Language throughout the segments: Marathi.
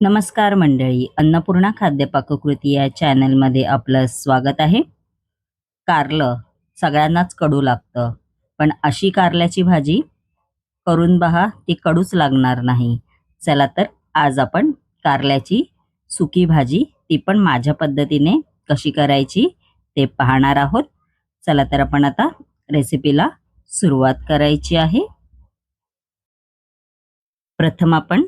नमस्कार मंडळी अन्नपूर्णा खाद्य पाककृती या चॅनलमध्ये आपलं स्वागत आहे. कारलं सगळ्यांनाच कडू लागतं पण अशी कारल्याची भाजी करून बहा ती कडूच लागणार नाही. चला तर आज आपण कारल्याची सुकी भाजी ती पण माझ्या पद्धतीने कशी करायची ते पाहणार आहोत. चला तर आपण आता रेसिपीला सुरुवात करायची आहे. प्रथम आपण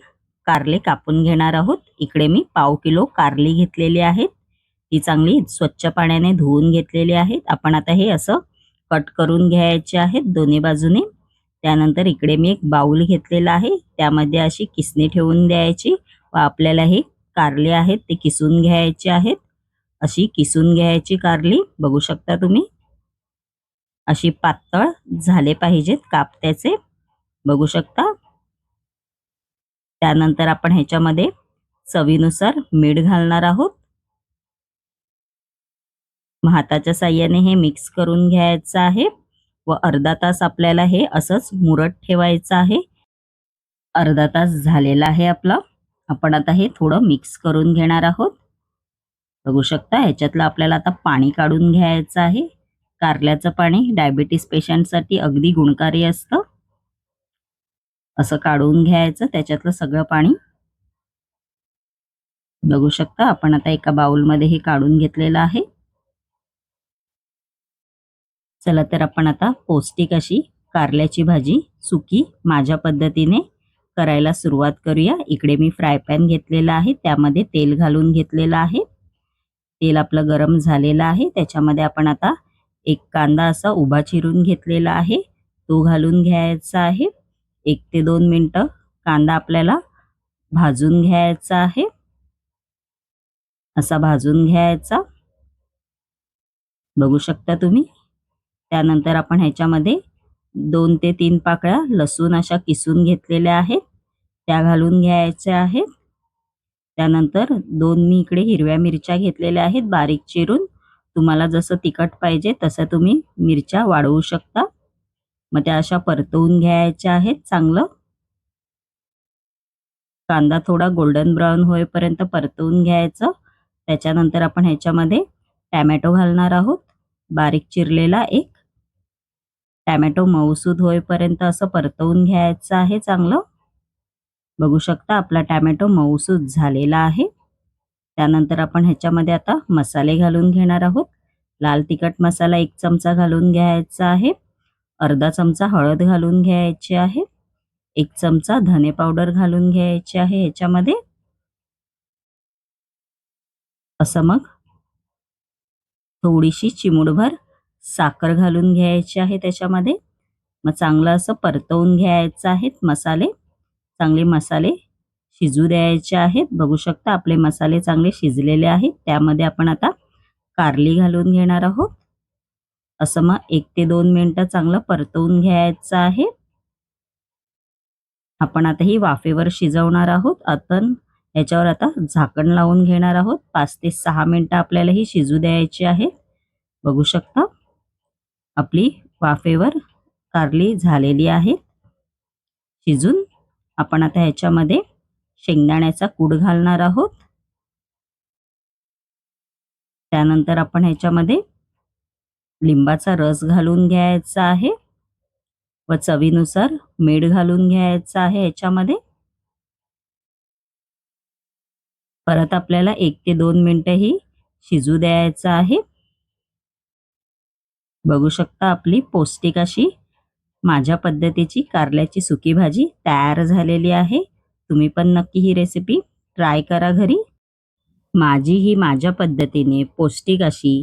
कारले कापून घेणार आहोत. इकडे मी पाव किलो कारली घेतलेली आहेत. ती चांगली स्वच्छ पाण्याने धुवून घेतलेली आहेत. आपण आता हे असं कट करून घ्यायचे आहेत दोन्ही बाजूने. त्यानंतर इकडे मी एक बाऊल घेतलेला आहे. त्यामध्ये अशी किसणी ठेवून द्यायची व आपल्याला हे कारले आहेत ते किसून घ्यायचे आहेत. अशी किसून घ्यायची कारली. बघू शकता तुम्ही. अशी पातळ झाले पाहिजेत काप त्याचे बघू शकता. त्यानंतर आपण ह्याच्यामध्ये चवीनुसार मीठ घालणार आहोत. हाताच्या साह्याने हे मिक्स करून घ्यायचं आहे. व अर्धा तास आपल्याला हे असंच मुरट ठेवायचं आहे. अर्धा तास झालेला आहे आपला. आपण आता हे थोडं मिक्स करून घेणार आहोत. बघू शकता ह्याच्यातलं आपल्याला आता पाणी काढून घ्यायचं आहे. कारल्याचं पाणी डायबिटीस पेशंटसाठी अगदी गुणकारी असतं. असं काढून घ्यायचं त्याच्यातलं सगळं पाणी. बघू शकता आपण आता एका बाउलमध्ये हे काढून घेतलेलं आहे. चला तर आपण आता पौष्टिक अशी कारल्याची भाजी सुकी माझ्या पद्धतीने करायला सुरुवात करूया. इकडे मी फ्राय पॅन घेतलेला आहे त्यामध्ये तेल घालून घेतलेलं आहे. तेल आपलं गरम झालेलं आहे त्याच्यामध्ये आपण आता एक कांदा असा उभा चिरून घेतलेला आहे. तो घालून घ्यायचा आहे. एक ते दोन मिनटं कांदा आपल्याला भाजून घ्यायचा आहे. असा भाजून घ्यायचा. बघू शकता तुम्ही. त्यानंतर आपण ह्याच्यामध्ये दोन ते तीन पाकळ्या लसूण अशा किसून घेतलेल्या आहेत. त्या घालून घ्यायच्या आहेत. त्यानंतर दोन मी इकडे हिरव्या मिरच्या घेतलेल्या आहेत बारीक चिरून. तुम्हाला जसं तिखट पाहिजे तसं तुम्ही मिरच्या वाढवू शकता. मग त्या अशा परतवून घ्यायच्या आहेत चांगलं. कांदा थोडा गोल्डन ब्राऊन होईपर्यंत परतवून घ्यायचं. त्याच्यानंतर आपण ह्याच्यामध्ये टॅमॅटो घालणार आहोत. बारीक चिरलेला एक. टॅमॅटो मऊसूद होईपर्यंत असं परतवून घ्यायचं आहे चांगलं. बघू शकता आपला टॅमॅटो मऊसूद झालेला आहे. त्यानंतर आपण ह्याच्यामध्ये आता मसाले घालून घेणार आहोत. लाल तिखट मसाला एक चमचा घालून घ्यायचा आहे. अर्धा चमचा हळद घालून घ्यायची आहे. एक चमचा धने पावडर घालून घ्यायचे आहे याच्यामध्ये. असं मग. थोडीशी चिमुडभर साखर घालून घ्यायची आहे त्याच्यामध्ये. मग चांगलं असं परतवून घ्यायचं आहेत मसाले. चांगले मसाले शिजू द्यायचे आहेत. बघू शकता आपले मसाले चांगले शिजलेले आहेत. त्यामध्ये आपण आता कारली घालून घेणार आहोत. असं मग एक ते दोन मिनटं चांगलं परतवून घ्यायचं आहे. आपण आता ही वाफेवर शिजवणार आहोत. आपण याच्यावर आता झाकण लावून घेणार आहोत. पाच ते सहा मिनटं आपल्याला ही शिजू द्यायची आहे. बघू शकता आपली वाफेवर कारली झालेली आहे. शिजून आपण आता ह्याच्यामध्ये शेंगदाण्याचा कूड घालणार आहोत. त्यानंतर आपण ह्याच्यामध्ये लिंबाचा रस घालून घ्यायचा आहे व चवीनुसार मीठ घालून घ्यायचं आहे याच्यामध्ये. परत आपल्याला एक ते दोन मिनिटं ही शिजू द्यायचं आहे. बघू शकता आपली पौष्टिक अशी माझ्या पद्धतीची कारल्याची सुकी भाजी तयार झालेली आहे. तुम्ही पण नक्की ही रेसिपी ट्राय करा घरी. माझी ही माझ्या पद्धतीने पौष्टिक अशी